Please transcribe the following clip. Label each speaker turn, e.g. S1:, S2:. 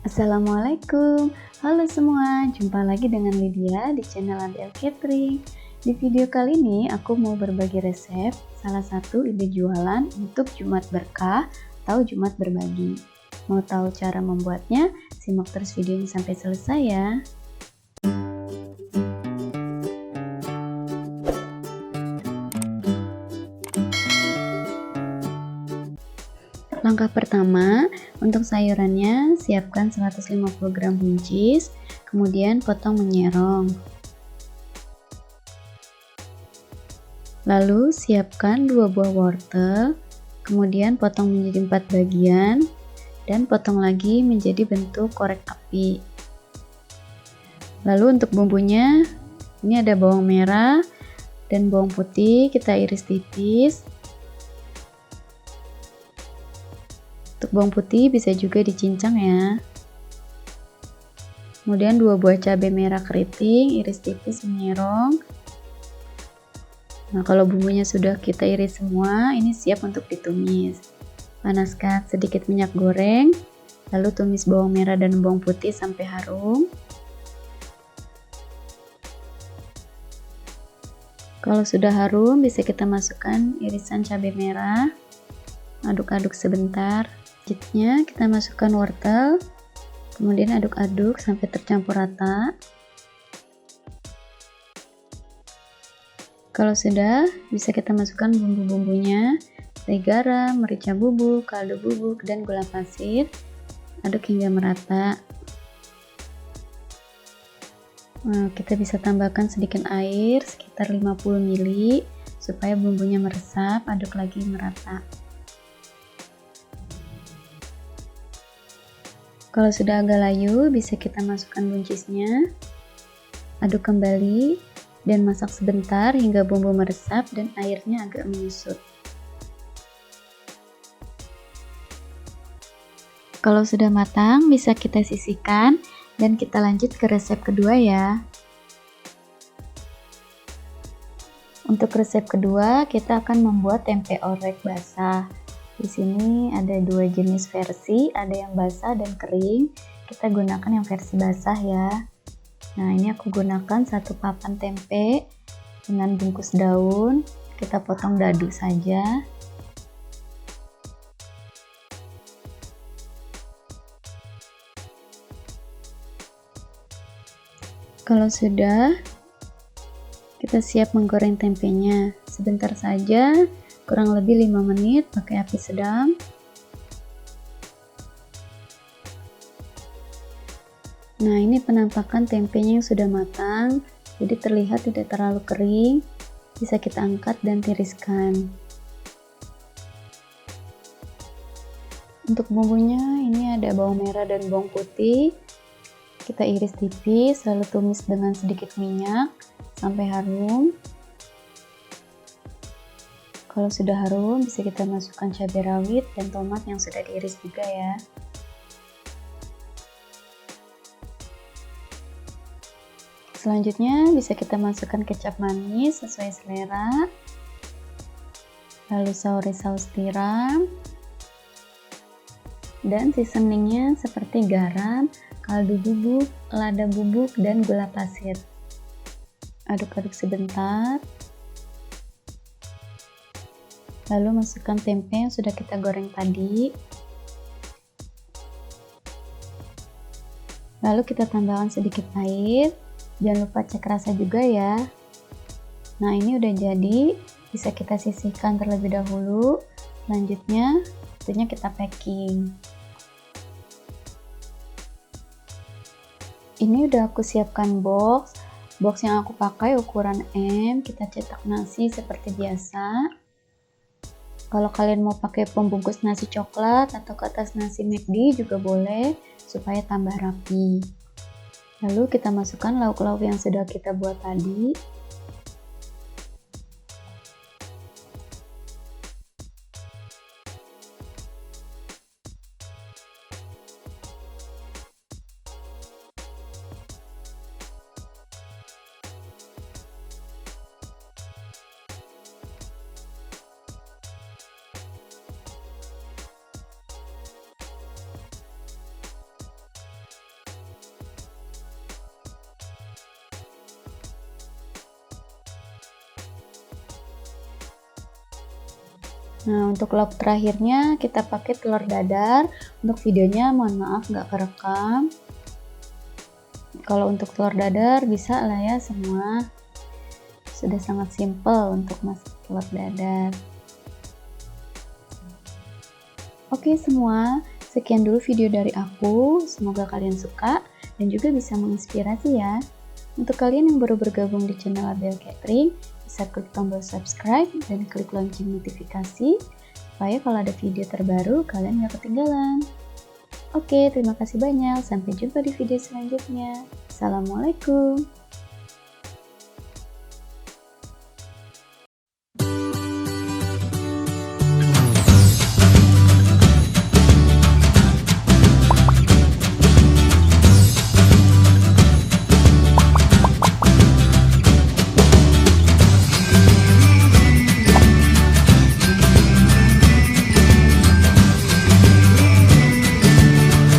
S1: Assalamualaikum, halo semua, jumpa lagi dengan Lydia di channel Adel Catering. Di video kali ini aku mau berbagi resep salah satu ide jualan untuk Jumat Berkah atau Jumat Berbagi. Mau tahu cara membuatnya? Simak terus videonya sampai selesai ya. Langkah pertama, untuk sayurannya siapkan 150 gram buncis, kemudian potong menyerong. Lalu siapkan dua buah wortel, kemudian potong menjadi empat bagian, dan potong lagi menjadi bentuk korek api. Lalu untuk bumbunya, ini ada bawang merah dan bawang putih kita iris tipis, Untuk bawang putih bisa juga dicincang ya. Kemudian dua buah cabai merah keriting, iris tipis menyerong. Nah, kalau bumbunya sudah kita iris semua, ini siap untuk ditumis. Panaskan sedikit minyak goreng, lalu tumis bawang merah dan bawang putih sampai harum. Kalau sudah harum, bisa kita masukkan irisan cabai merah. Aduk-aduk sebentar. Selanjutnya kita masukkan wortel, kemudian aduk-aduk sampai tercampur rata. Kalau sudah, bisa kita masukkan bumbu-bumbunya, seperti garam, merica bubuk, kaldu bubuk, dan gula pasir. Aduk hingga merata. Nah, kita bisa tambahkan sedikit air, sekitar 50 ml, supaya bumbunya meresap, aduk lagi merata. Kalau sudah agak layu, bisa kita masukkan buncisnya. Aduk kembali dan masak sebentar hingga bumbu meresap dan airnya agak menyusut. Kalau sudah matang, bisa kita sisihkan dan kita lanjut ke resep kedua ya. Untuk resep kedua, kita akan membuat tempe orek basah. Di sini ada dua jenis versi, ada yang basah dan kering. Kita gunakan yang versi basah ya. Nah, ini aku gunakan satu papan tempe dengan bungkus daun. Kita potong dadu saja. Kalau sudah, kita siap menggoreng tempenya. Sebentar saja kurang lebih 5 menit pakai api sedang. Nah ini penampakan tempenya yang sudah matang jadi terlihat tidak terlalu kering. Bisa kita angkat dan tiriskan. Untuk bumbunya ini ada bawang merah dan bawang putih. Kita iris tipis lalu tumis dengan sedikit minyak sampai harum kalau sudah harum, bisa kita masukkan cabai rawit dan tomat yang sudah diiris juga ya. Selanjutnya bisa kita masukkan kecap manis sesuai selera. Lalu sauri saus tiram. Dan seasoningnya seperti garam, kaldu bubuk, lada bubuk, dan gula pasir. Aduk-aduk sebentar lalu masukkan tempe yang sudah kita goreng tadi. Lalu kita tambahkan sedikit air. Jangan lupa cek rasa juga ya. Nah ini udah jadi. Bisa kita sisihkan terlebih dahulu. Selanjutnya tentunya kita packing. Ini udah aku siapkan box. Box yang aku pakai ukuran M. Kita cetak nasi seperti biasa kalau kalian mau pakai pembungkus nasi coklat atau ke atas nasi McD juga boleh supaya tambah rapi. Lalu kita masukkan lauk-lauk yang sudah kita buat tadi. Nah, untuk lauk terakhirnya kita pakai telur dadar. Untuk videonya mohon maaf nggak kerekam. Kalau untuk telur dadar bisa lah ya semua. Sudah sangat simple untuk masak telur dadar. Oke semua, sekian dulu video dari aku. Semoga kalian suka dan juga bisa menginspirasi ya. Untuk kalian yang baru bergabung di channel Abel Catering, bisa klik tombol subscribe dan klik lonceng notifikasi supaya kalau ada video terbaru kalian gak ketinggalan. Oke, terima kasih banyak. Sampai jumpa di video selanjutnya. Assalamualaikum.